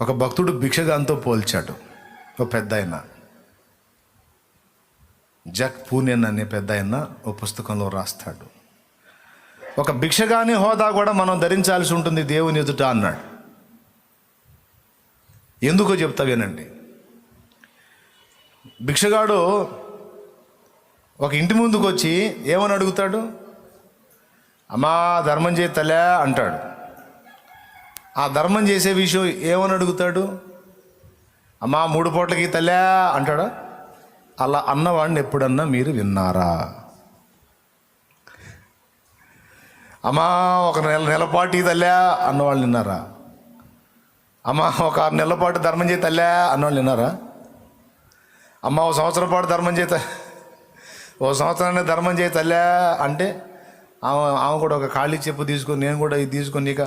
ఒక భక్తుడు భిక్షగాంతో పోల్చాడు. ఒక పెద్ద ఆయన జక్ పూనెన్ అనే పెద్ద ఆయన ఓ పుస్తకంలో రాస్తాడు. ఒక భిక్షగాని హోదా కూడా మనం ధరించాల్సి ఉంటుంది దేవుని ఎదుట అన్నాడు. ఎందుకో చెప్తా వినండి. భిక్షగాడు ఒక ఇంటి ముందుకు వచ్చి ఏమని అడుగుతాడు? అమ్మా ధర్మం చేయి తలే అంటాడు. ఆ ధర్మం చేసే విషయం ఏమని అడుగుతాడు? అమ్మా మూడు పూటలకి తల్లే అంటాడా? అలా అన్నవాడిని ఎప్పుడన్నా మీరు విన్నారా? అమ్మా ఒక నెల నెలపాటి తల్లే అన్నవాళ్ళు విన్నారా? అమ్మా ఒక ఆరు నెలల పాటు ధర్మం చేయి తల్లా అన్నవాళ్ళు విన్నారా? అమ్మ ఓ సంవత్సరం పాటు ధర్మం చేత ఓ సంవత్సరాన్ని ధర్మం చేయి తల్లా అంటే ఆమె ఆమె కూడా ఒక ఖాళీ చెప్పు తీసుకొని నేను కూడా ఇది తీసుకొని ఇక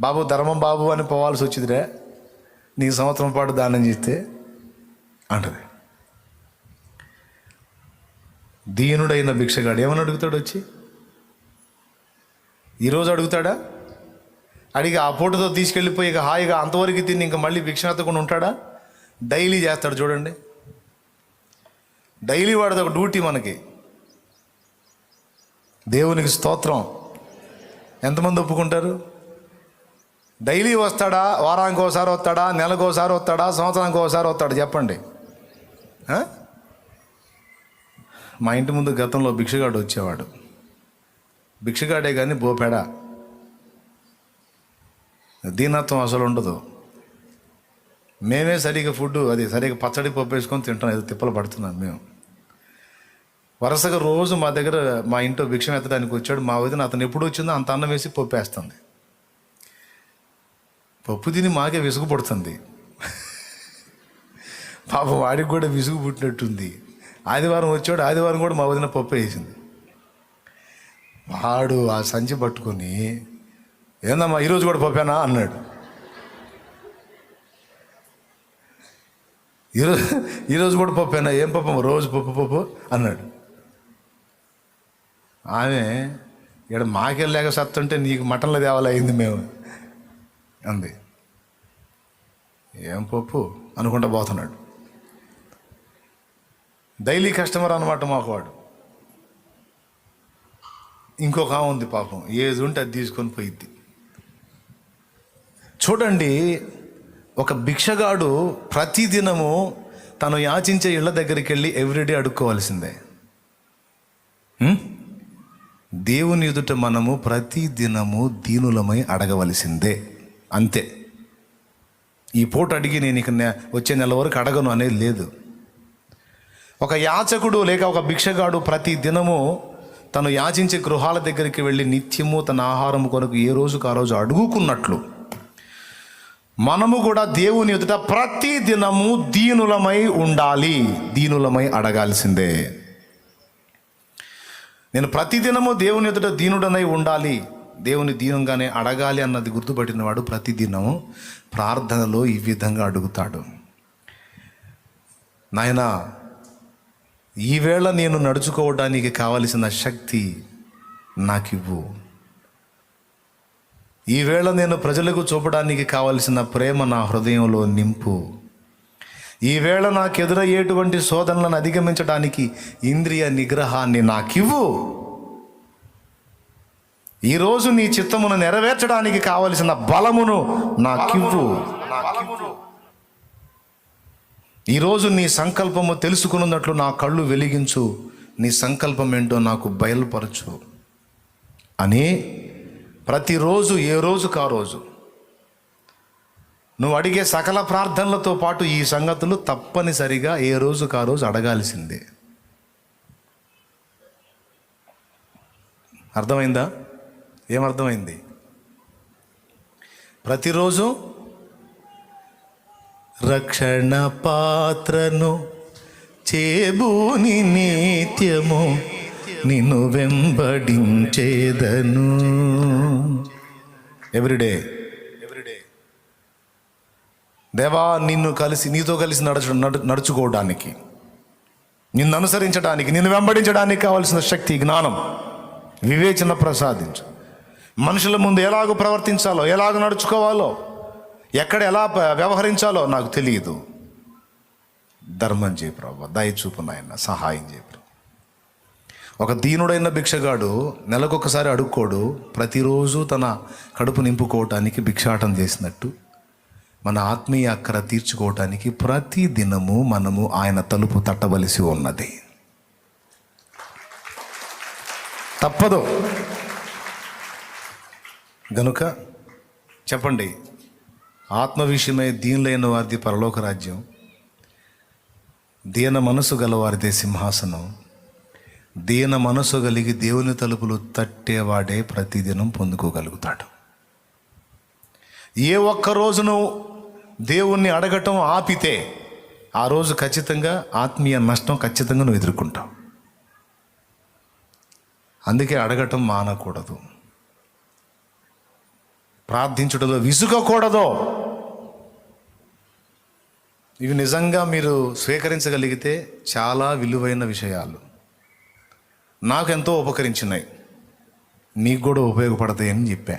బాబు ధర్మం బాబు అని పోవాల్సి వచ్చిందిరే నీ సంవత్సరం పాటు దానం చేస్తే అంటది. దీనుడైన భిక్షగాడు ఏమని అడుగుతాడు వచ్చి? ఈరోజు అడుగుతాడా? అడిగి ఆ పూటతో తీసుకెళ్ళిపోయి ఇక హాయిగా అంతవరకు తిని ఇంకా మళ్ళీ భిక్ష ఉంటాడా? డైలీ చేస్తాడు చూడండి. డైలీ వాడిది ఒక డ్యూటీ మనకి. దేవునికి స్తోత్రం. ఎంతమంది ఒప్పుకుంటారు? డైలీ వస్తాడా? వారానికి ఒకసారి వస్తాడా? నెలకు ఒకసారి వస్తాడా? సంవత్సరానికి ఒకసారి వస్తాడు? చెప్పండి. మా ఇంటి ముందు గతంలో భిక్షగాడు వచ్చేవాడు. భిక్షగాడే కానీ బోపెడ. దీనత్వం అసలు ఉండదు. మేమే సరిగా ఫుడ్ అది సరిగా పచ్చడి పప్పు వేసుకొని తింటాం ఏదో తిప్పలు పడుతున్నాం మేము. వరుసగా రోజు మా దగ్గర మా ఇంట్లో భిక్షం ఎత్తడానికి వచ్చాడు. మా వదిన అతను ఎప్పుడు వచ్చిందో అంత అన్నం వేసి పప్పు వేస్తుంది. పప్పు తిని మాకే విసుగు పడుతుంది. పాప వాడికి కూడా విసుగు పుట్టినట్టుంది. ఆదివారం వచ్చాడు ఆదివారం కూడా మా వదిన పప్పు వేసింది. వాడు ఆ సంచి పట్టుకొని ఏందమ్మా ఈరోజు కూడా పప్పేనా? అన్నాడు. ఈరోజు ఈరోజు కూడా పప్పేనా? ఏం పప్పు? రోజు పప్పు పప్పు? అన్నాడు. ఆమె ఇక్కడ మాకెళ్ళాక సత్తుంటే నీకు మటన్లో తేవాలి అయింది మేము. అంది. ఏం పప్పు? అనుకుంటా పోతున్నాడు. డైలీ కస్టమర్ అనమాట మాకు వాడు ఇంకొక ఉంది పాపం. ఏది ఉంటే అది తీసుకొని పోయిద్ది. చూడండి ఒక భిక్షగాడు ప్రతిదినము తను యాచించే ఇళ్ళ దగ్గరికి వెళ్ళి ఎవ్రీడే అడుక్కోవాల్సిందే. దేవుని ఎదుట మనము ప్రతి దినము దీనులమై అడగవలసిందే. అంతే. ఈ పూట అడిగి నేను ఇక వచ్చే నెల వరకు అడగను అనేది లేదు. ఒక యాచకుడు లేక ఒక భిక్షగాడు ప్రతి దినము తను యాచించే గృహాల దగ్గరికి వెళ్ళి నిత్యము తన ఆహారం కొరకు ఏ రోజుకు ఆ రోజు అడుగుకున్నట్లు. మనము కూడా దేవుని ఎదుట ప్రతి దినము దీనులమై ఉండాలి దీనులమై అడగాల్సిందే. నేను ప్రతిదినము దేవుని ఎదుట దీనుడనై ఉండాలి దేవుని దీనంగానే అడగాలి అన్నది గుర్తుపట్టిన వాడు ప్రతిదినము ప్రార్థనలో ఈ విధంగా అడుగుతాడు. నాయనా ఈవేళ నేను నడుచుకోవడానికి కావలసిన శక్తి నాకివ్వు. ఈవేళ నేను ప్రజలకు చూపడానికి కావలసిన ప్రేమ నా హృదయంలో నింపు. ఈవేళ నాకు ఎదురయ్యేటువంటి శోధనలను అధిగమించడానికి ఇంద్రియ నిగ్రహాన్ని నాకివ్వు. ఈరోజు నీ చిత్తమును నెరవేర్చడానికి కావలసిన బలమును నాకివ్వు ఈరోజు నీ సంకల్పము తెలుసుకున్నట్లు నా కళ్ళు వెలిగించు. నీ సంకల్పం ఏంటో నాకు బయలుపరచు. అని ప్రతిరోజు ఏ రోజుకు ఆ రోజు? నువ్వు అడిగే సకల ప్రార్థనలతో పాటు ఈ సంగతులు తప్పనిసరిగా ఏ రోజుకు ఆ రోజు అడగాల్సిందే. అర్థమైందా? ఏమర్థమైంది? ప్రతిరోజు రక్షణ పాత్రను చేబూని నిత్యము నిన్ను వెంబడించేదను. ఎవ్రీడే ఎవ్రీడే దేవా నిన్ను కలిసి నీతో కలిసి నడచ నడు- నడుచుకోవడానికి నిన్ను అనుసరించడానికి నిన్ను వెంబడించడానికి కావలసిన శక్తి జ్ఞానం వివేచన ప్రసాదించు. మనుషుల ముందు ఎలాగో ప్రవర్తించాలో ఎలాగ నడుచుకోవాలో ఎక్కడ ఎలా వ్యవహరించాలో నాకు తెలియదు. ధర్మం చేయి ప్రభు దయ చూపు నాయన సహాయం చేయి ఒక దీనుడైన భిక్షగాడు నెలకొకసారి అడుక్కోడు ప్రతిరోజు తన కడుపు నింపుకోవటానికి భిక్షాటం చేసినట్టు మన ఆత్మీయ అక్కర తీర్చుకోవటానికి ప్రతి దినము మనము ఆయన తలుపు తట్టవలసి ఉన్నది. తప్పదు. గనుక చెప్పండి ఆత్మ విషయమై దీనిలైన వారిది పరలోక రాజ్యం దీన మనసు గలవారిదే సింహాసనం దీన మనసు కలిగి దేవుని తలుపులు తట్టేవాడే ప్రతిదినం పొందుకోగలుగుతాడు. ఏ ఒక్క రోజును దేవుణ్ణి అడగటం ఆపితే ఆ రోజు ఖచ్చితంగా ఆత్మీయ నష్టం ఖచ్చితంగా నువ్వు ఎదుర్కొంటావు. అందుకే అడగటం మానకూడదు. ప్రార్థించుటలో విసుగకూడదు. ఇవి నిజంగా మీరు స్వీకరించగలిగితే చాలా విలువైన విషయాలు. నాకు ఎంతో ఉపకరించినాయి మీకు కూడా ఉపయోగపడతాయని చెప్పా.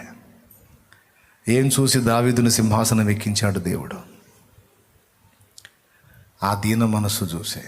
ఏం చూసి దావిదుని సింహాసనం ఎక్కించాడు దేవుడు. ఆ దీన మనస్సు చూసే.